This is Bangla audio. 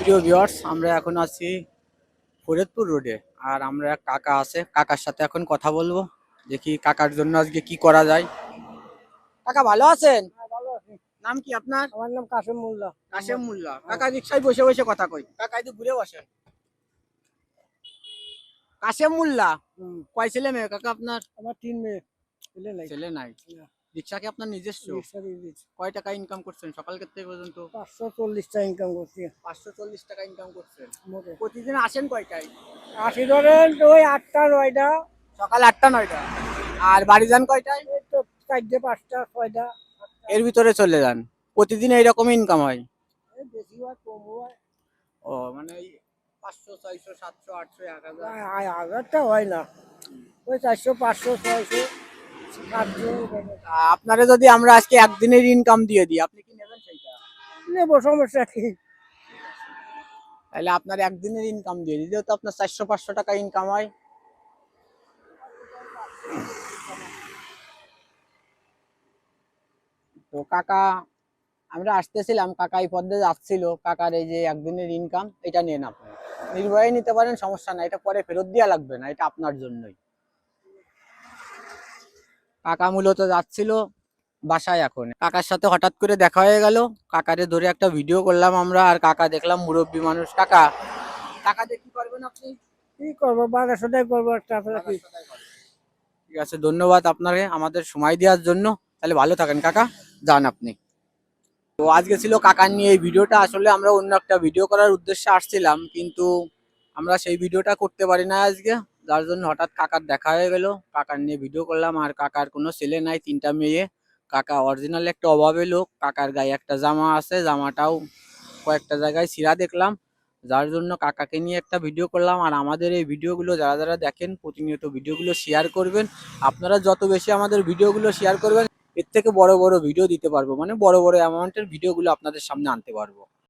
প্রিয় ভিউয়ার্স আমরা এখন আছি ফরিদপুর রোডে আর আমরা এক কাকা আছে কাকার সাথে এখন কথা বলব দেখি কাকার জন্য আজকে কি করা যায়। কাকা ভালো আছেন? ভালো আছি। নাম কি আপনার? আমার নাম কাশেম মোল্লা। কাশেম মোল্লা। কাকা রিক্সায় বসে বসে কথা কই। কাকা একটু ঘুরে বসেন কাশেম মোল্লা? কয় ছেলে মেয়ে? কাকা আপনার? আমার তিন মেয়ে। ছেলে নাই। ছেলে নাই। রিক্সা কি আপনার নিজস্ব? কয় টাকা ইনকাম করছেন? সকাল থেকে পর্যন্ত? পাঁচশো চল্লিশটা ইনকাম করছি। পাঁচশো চল্লিশ টাকা ইনকাম করছেন। প্রতিদিন আসেন কয়টায়? আশি ধরেন ওই আটটা নয়টা। সকাল আটটা নয়টা। আর বাড়ি যান কয়টায়? চারটে পাঁচটা ছয়টা এর ভিতরে চলে যান। প্রতিদিন এইরকম ইনকাম হয়? বেশি হয় কম হয়। ও মানে পাঁচশো ছয়শো সাতশো আটশো এক হাজার। হাজারটা হয় না। ওই চারশো পাঁচশো ছয়শো। আপনারা যদি আমরা আজকে একদিনের ইনকাম দিয়ে দিই আপনি কি নেবেন সেইটা? নেব সমস্যা কি? তাহলে আপনার একদিনের ইনকাম দিয়ে দিই যেহেতু আপনার চারশো পাঁচশো টাকা ইনকাম হয়। তো কাকা আমরা আসতেছিলাম কাকা এই পথে যাচ্ছিল কাকার এই যে একদিনের ইনকাম এটা নেন আপনি। নির্ভয়ে নিতে পারেন সমস্যা নাই এটা পরে ফেরত দেওয়া লাগবে না এটা আপনার জন্যই। কাকা মূলত যাচ্ছিল বাসায় এখন। কাকার সাথে হঠাৎ করে দেখা হয়ে গেল। কাকারে ধরে একটা ভিডিও করলাম আমরা আর কাকা দেখলাম মুরব্বী মানুষ। কাকা টাকা দিয়ে কি করবেন আপনি? কি করব? ঠিক আছে ধন্যবাদ আপনাকে আমাদের সময় দেওয়ার জন্য। তাহলে ভালো থাকেন কাকা যান আপনি। তো আজকে ছিল কাকার নিয়ে এই ভিডিওটা আসলে আমরা অন্য একটা ভিডিও করার উদ্দেশ্যে আসছিলাম কিন্তু আমরা সেই ভিডিওটা করতে পারি না আজকে। যার জন্য হঠাৎ কাকার দেখা হয়ে গেল। কাকার নিয়ে ভিডিও করলাম, আর কাকার কোনো ছেলে নাই, তিনটা মেয়ে। কাকা অরিজিনাল একটা অভাবে লোক, কাকার গায়ে একটা জামা আছে, জামাটাও কয়েকটা জায়গায় ছিঁড়া দেখলাম। যার জন্য কাকাকে নিয়ে একটা ভিডিও করলাম, আর আমাদের এই ভিডিওগুলো যারা যারা দেখেন, প্রতিনিয়ত ভিডিওগুলো শেয়ার করবেন। আপনারা যত বেশি আমাদের ভিডিওগুলো শেয়ার করবেন, এর থেকে বড় বড় ভিডিও দিতে পারব। মানে বড় বড় অ্যামাউন্টের ভিডিওগুলো আপনাদের সামনে আনতে পারব।